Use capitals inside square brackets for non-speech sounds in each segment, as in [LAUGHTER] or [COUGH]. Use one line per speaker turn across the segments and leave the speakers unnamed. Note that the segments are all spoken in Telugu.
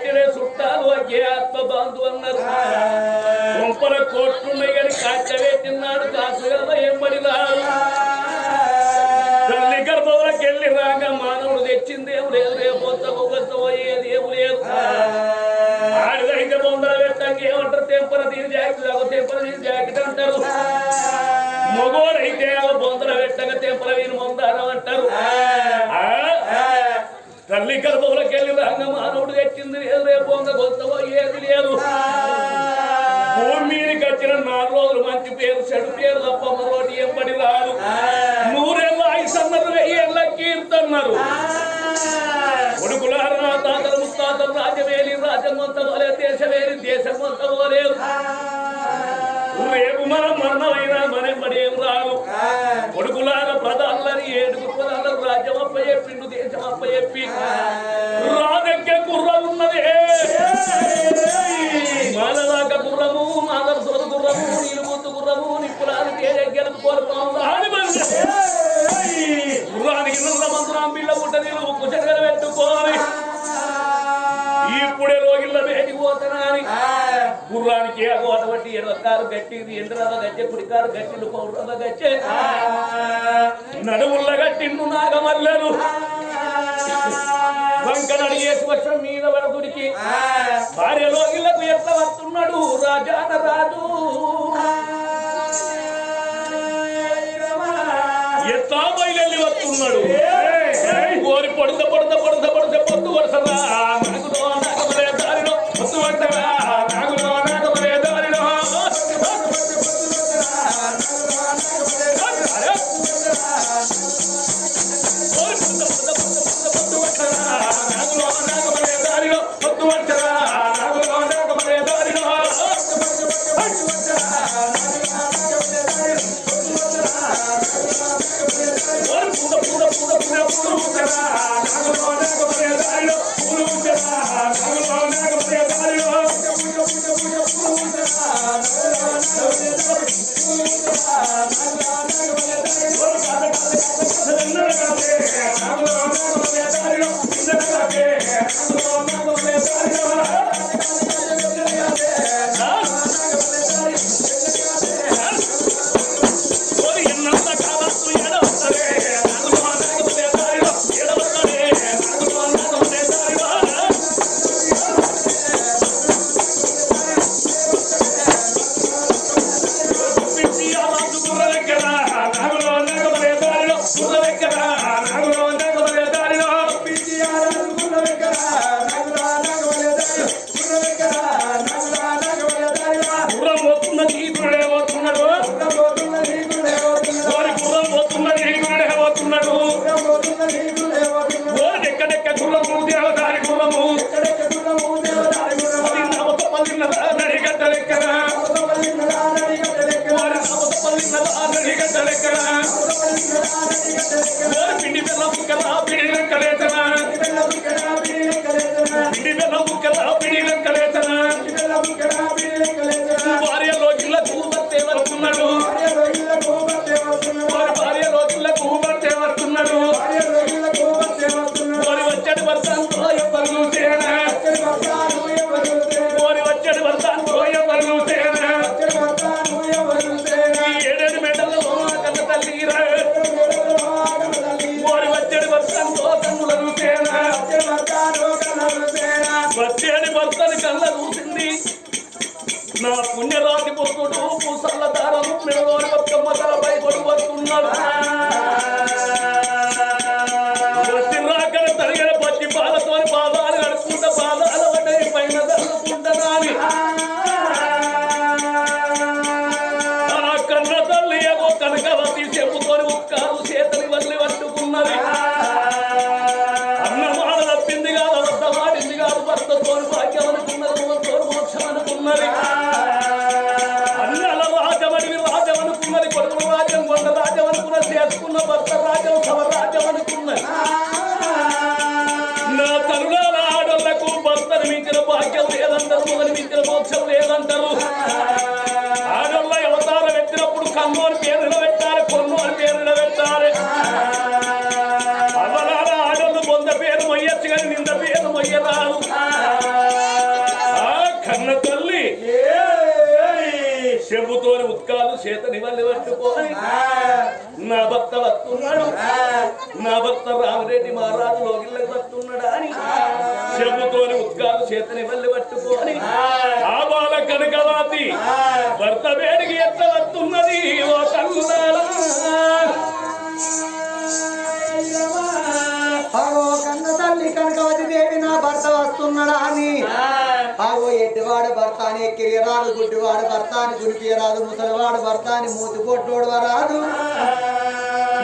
పెట్టిన చుట్టాలు ఒకే ఆత్మ బాంధు అన్నారు. కొంపల కోట్లున్నాయి కానీ కాచవే తిన్నాడు కాసు కదా ఎంబడి రాడు తల్లి గర్భంలోకి వెళ్ళి రాగా మానవుడు తెచ్చింది ఏం లేదు రేపు కొత్త పోయేది ఏం లేదు. ఆడిదైతే బొందర పెట్టాక ఏమంటారు? తెంపన దీని జాకెట్ ఒక తెంపన దీని జాకెట్ అంటారు. మగోడైతే ఒక బొందర పెట్టక తెంపల వీని మొందారం అంటారు. గర్భంలోకి వెళ్ళి రాగా మానవుడు తెచ్చింది. లేదు రేపు కొత్త పోయేది లేదు. భూమి మీదకి వచ్చిన నాలుగు రోజులు మంచి పేరు చెడు పేరు తప్ప మరోటి ఎంబడి రాదు. నూరేళ్ళ ఐదు అన్నారు వెయ్యేళ్ళ కీర్తన్నారు కొడుకులారు నా తాతలు ముత్తాతలు రాజవేలి రాజ్యం కొంత పోలే దేశవేలి దేశం కొంత పోలేదు మనం మరణమైనా మనెంబడి ఏం రాదు కొడుకులార ప్రధానులని ఏడుగురు ప్రధానులు రాజ్యం అప్ప చెప్పిండు దేశం అప్ప చెప్పి రాదెక్కే కుర్ర ఉన్నది. మాలదాక గుర్రము మాదర సోద గుర్రము నీళ్ళు ముత్తు గుర్రము నిప్పులాలు తేజగ్గరకు కోరుకోవాలి అని గుర్రానికి అగో అటువంటి ఎడకారు గట్టింది ఎండ్రవ గట్టె కుడికారు గట్టిలు పౌరవ గట్టె నడుముల్ల గట్టిండు నాగమల్లలు. వంకనడి వేసి వచ్చిన మీద వరదుడికి. భార్య పూల చెంబుతోని ఉత్కాలు చేత నివల్లి పట్టుకొని నా భర్త వస్తున్నాడు నా భర్త రామరెడ్డి మహారాజు లోగిళ్ళకి వస్తున్నాడా అని చెంబుతోని ఉత్కాలు చేత నివల్లి పట్టుకొని ఆ బాల కనకవాతి భర్త వేడికి ఎట్ట వస్తున్నది ఓ
ఆగో కన్న తల్లి కనకవతి దేవి నా భర్త వస్తున్నాడా అని ఆగో ఎడ్డివాడు భర్త అని కిరియరాదు గుడ్డివాడు భర్త అని గుడికి ముసలివాడు భర్త అని మూతి కొట్టోడు రాదు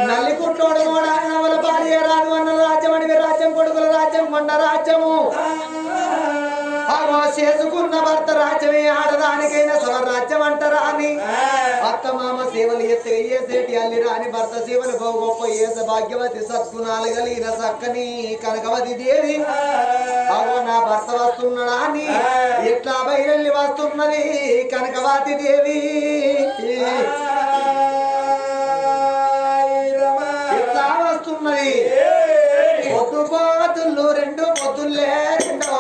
నల్లి కుట్టోడు కూడా నవల భార్య రాదు అన్న రాజ్యం అని రాజ్యం కొడుకుల రాజ్యం కొండ రాజ్యము. ఆగో చేసుకున్న భర్త రాజ్యమే ఆడదానికైనా స్వరాజ్యం అంటారా అని. అత్త మామ సేవలు ఎత్తుగా ఏసేటి అల్లి రాని భర్త సేవలు గో గొప్ప. ఏస భాగ్యవతి సద్గుణాలు కలిగిన చక్కని కనకవతి దేవి. అగో నా భర్త వస్తున్నాడా అని ఎట్లా బయలు వస్తున్నది కనకవతి దేవి. ఎట్లా వస్తున్నది? పొద్దు పోతులు రెండు పొద్దులే రెండో.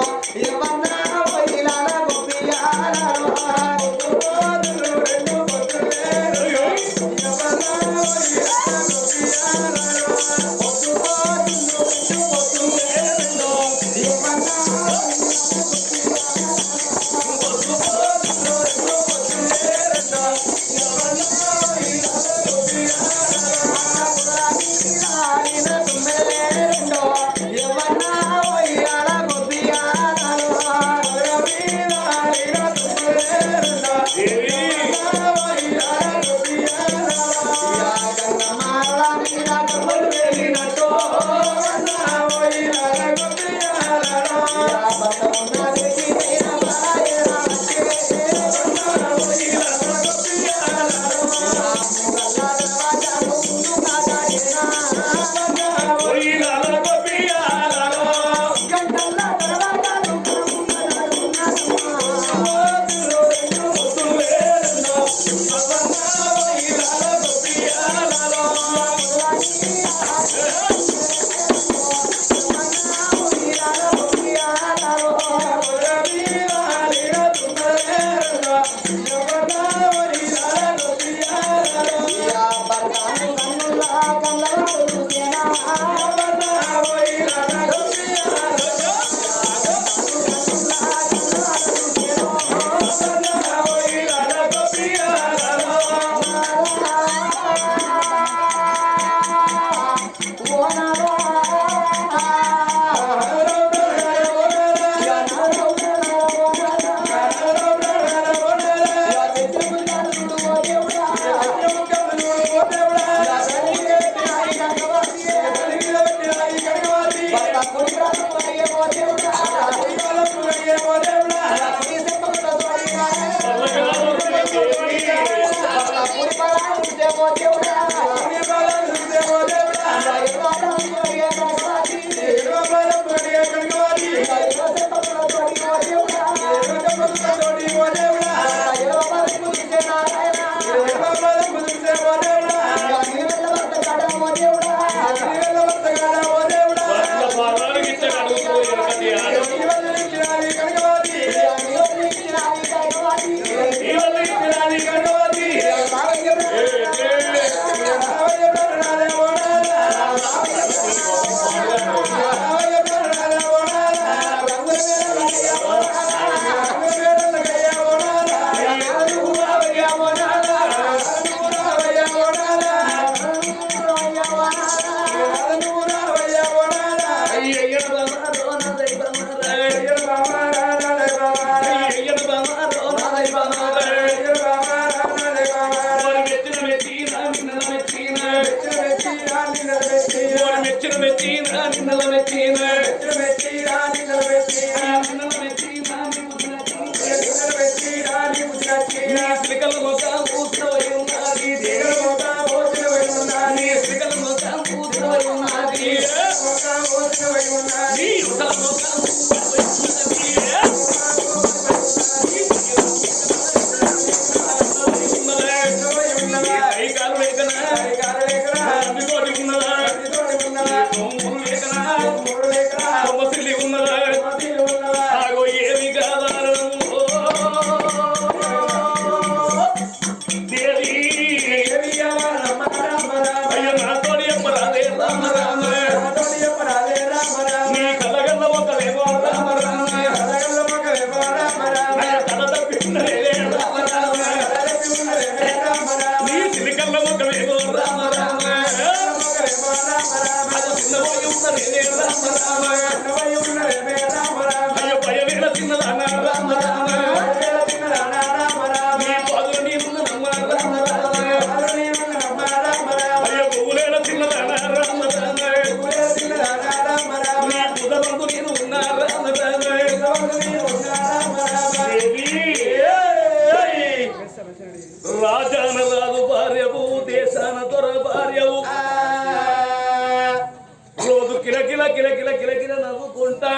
కిల కిల కిల కిల నవ్వుకుంటా.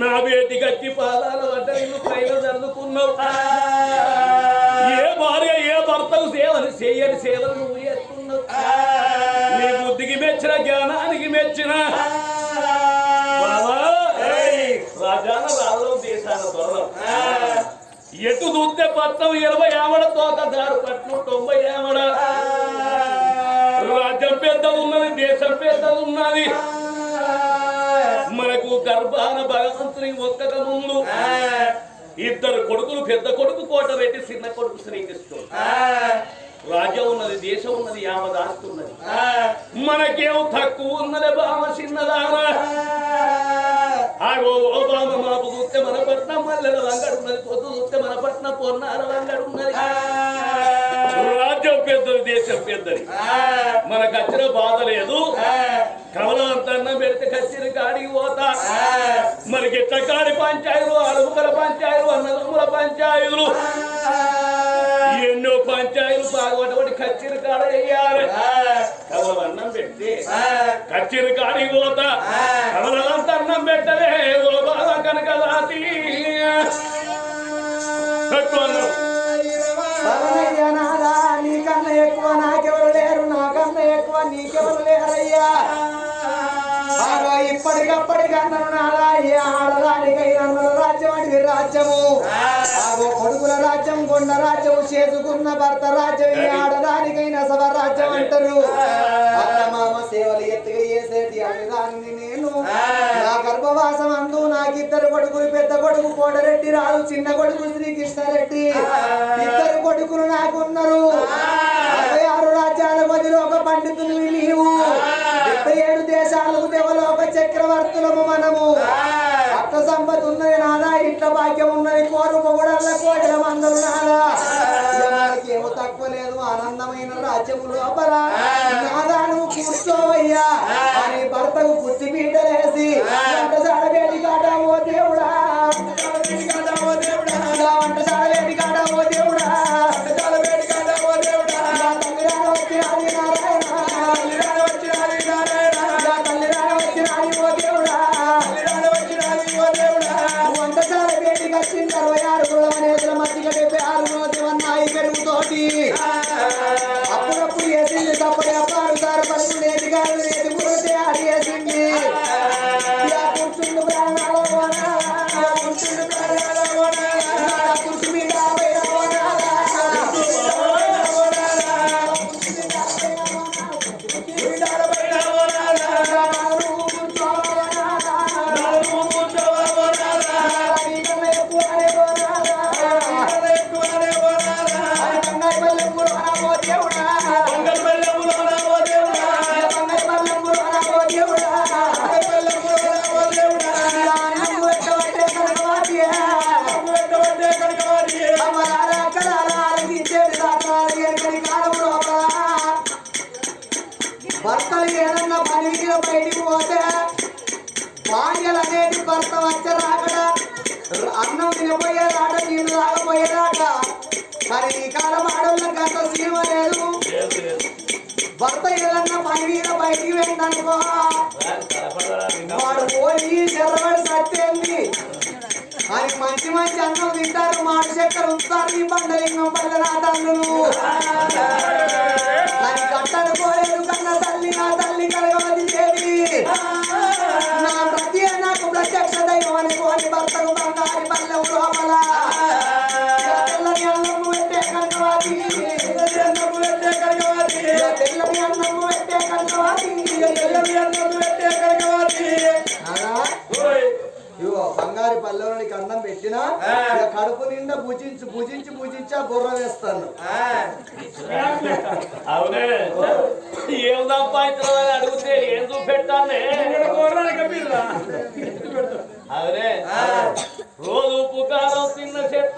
నా బేటి గట్టి పాదాలు అంటే నిన్ను పైన జరుగుతున్నావు ఏ భార్య ఏ భర్తకు సేవలు చేయని సేవలు నువ్వు చేస్తున్నావు నీ బుద్ధికి మెచ్చిన జ్ఞానానికి మెచ్చిన. రాజాన రాజం దేశాన దొరలం ఎటు చూస్తే పత్రం ఇరవై ఆమడ తోక దారు పట్లు తొంభై ఆమడ రాజ్యం పెద్దది ఉన్నది దేశం పెద్దది ఉన్నది. మనకు గర్భాన భగవంతుని ఒక్కక ముందు ఇద్దరు కొడుకులు పెద్ద కొడుకు కోట పెట్టి చిన్న కొడుకు శ్రీకృష్ణుడు రాజ్యం ఉన్నది దేశం ఉన్నది ఉన్నది. మనకేం తక్కువ ఉన్నది బామ చిన్నదానా. ఆగో ఓ బామ మాపు చూస్తే మన పట్నం మల్లెల వంగడు ఉన్నది పొద్దు చూస్తే మన పట్నం పొన్నార వంగడు ఉన్నది. రాజ్యం పెద్దది దేశం మనకు వచ్చిన బాధ లేదు కమలంతన్న పెడితే కచ్చిన కాడికి పోతా. మనకి ఎట్ల కాడి పంచాయతీలు అడుగుల పంచాయతీలు అన్నదమ్ముల పంచాయతీలు. ఎన్నో పంచాయతీలు బాగొట్టి కచ్చిన కాడ వేయాలి. కమలం అన్నం పెడితే కచ్చిన కాడికి పోతా. కమలంత అన్నం పెట్టలే ఓ బాధ కనుక రాతి అన్నం.
ఇప్పటికప్పటికన్నా నాదా ఏ ఆడదానికైనా మన రాజ్యం అడిగి రాజ్యము కొడుకుల రాజ్యం కొండ రాజ్యం చేసుకున్న భర్త రాజ్యం ఈ ఆడదానికైనా సభ రాజ్యం అంటారు. మామ సేవలు ఎత్తుగా చేసేటి అనేదాన్ని నేను. నా గర్భవాసం అందు నాకిద్దరు కొడుకులు పెద్ద కొడుకు కోడరెడ్డి రాదు చిన్న కొడుకు శ్రీకృష్ణారెడ్డి. ఇద్దరు కొడుకులు నాకున్నారు. అరవై ఆరు రాజ్యాల మధ్యలో ఒక పండితులు నీవు. చక్రవర్తులము మనము. అత్త సంపద ఉన్నది నాదా ఇట్ల భాగ్యం ఉన్నది కోరు పొగడల్ల కోటల మందరు నాదా. మనకేమో తక్కువ లేదు ఆనందమైన రాజ్యము లోపల నాదా నువ్వు కూర్చోవయ్యా అని భర్తకు పుట్టి అనేది భర్త వచ్చే రాకడా. అన్నం తినపోయేదాట నీళ్ళు తాగపోయేదాట మరి ఈ కాలం ఆడవాళ్ళకి అంత సీమ లేదు. భర్త ఏదన్నా పని మీద బయటికి వెళ్ళనుకో వాడు పోయి చెరబడి సత్యంది. మరి మంచి మంచి అన్నం తింటారు. మాడు చక్కెర ఉంచుతారు. ఈ బండలింగం పల్లె నా తల్లులు. [LAUGHS] మరి కట్టను పోలేదు. కన్న తల్లి నా తల్లి కలగవది భుజించి భుజించి భుజించి ఆ బుర్ర వేస్తాను.
అవునే. ఏం సంపాదించడం అడిగితే ఏం చూపెట్టానే అవునే. రోజు ఉప్పు కారం తిన్న చెత్త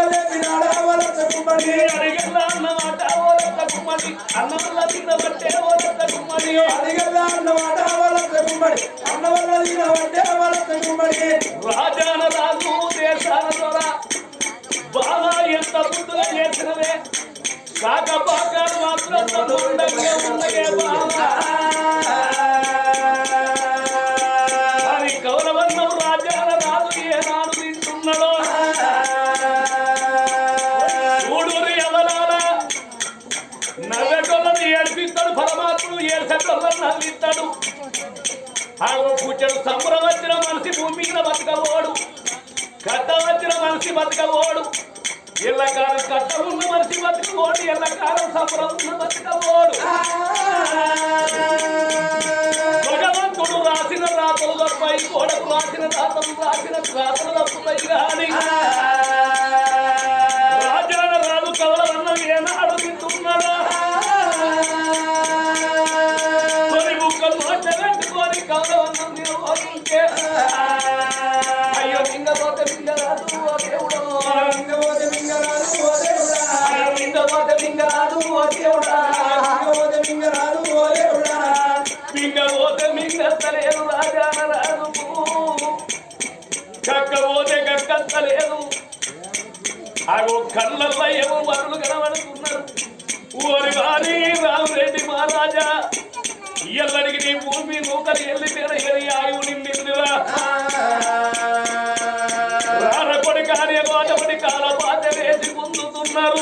గుమ్మడి అడిగల్ల అన్నమాట ఓలత గుమ్మడి. అన్నవల్ల తినబట్టే ఓలత గుమ్మడి.
అడిగల్ల అన్నమాట వలత గుమ్మడి. అన్న వల్ల దిన వడ్డే వలత గుమ్మడి.
రాజాన రాజు దేశాన దొర. బాగా ఎంత ముందుగా చేసినవే. కాక పాకాలు మాత్రం తొందరగా ఉండగే బాగా ఏడ్చటోళ్ళని నవ్విస్తాడు ఆగో సంబరం వచ్చిన మనిషి భూమి మీద బతకబోడు. కట్ట వచ్చిన మనిషి బతకబోడు. ఎల్లకాలం కట్ట ఉన్న మనిషి బతకబోడు. ఎల్లకాలం సంబరం ఉన్న బతకబోడు. భగవంతుడు రాసిన రాతలు తప్పై కోడకు రాసిన రాతలు రాసిన రాతలు తప్పుతాయి కానీ రాజాన రాజు కవలన్న ఏనాడు కింద అయ్యో మింగపోతే మింగరాదు ఓ దేవుడు
ఇంగవోద మింగరాదు ఓ దేవుడా
అయ్యో మింగపోతే మింగరాదు ఓ దేవుడా
ఇంగవోద మింగరాదు ఓ దేవుడా
మింగపోతే మింగత్తలేదు రాజాన రాజు కక్కపోతే కక్కత్తలేదు ఆగో కళ్ళల్లో ఏమో వరులు కనబడుతున్నారు ఓరి వారి రామరెడ్డి మహారాజా ఎల్లడికి నీ భూమి నూకలు ఎల్లి తిరగని ఆయువు నిందిరా రారకొడి కార్యగోటపడి కాల బాధ వేసి పొందుతున్నారు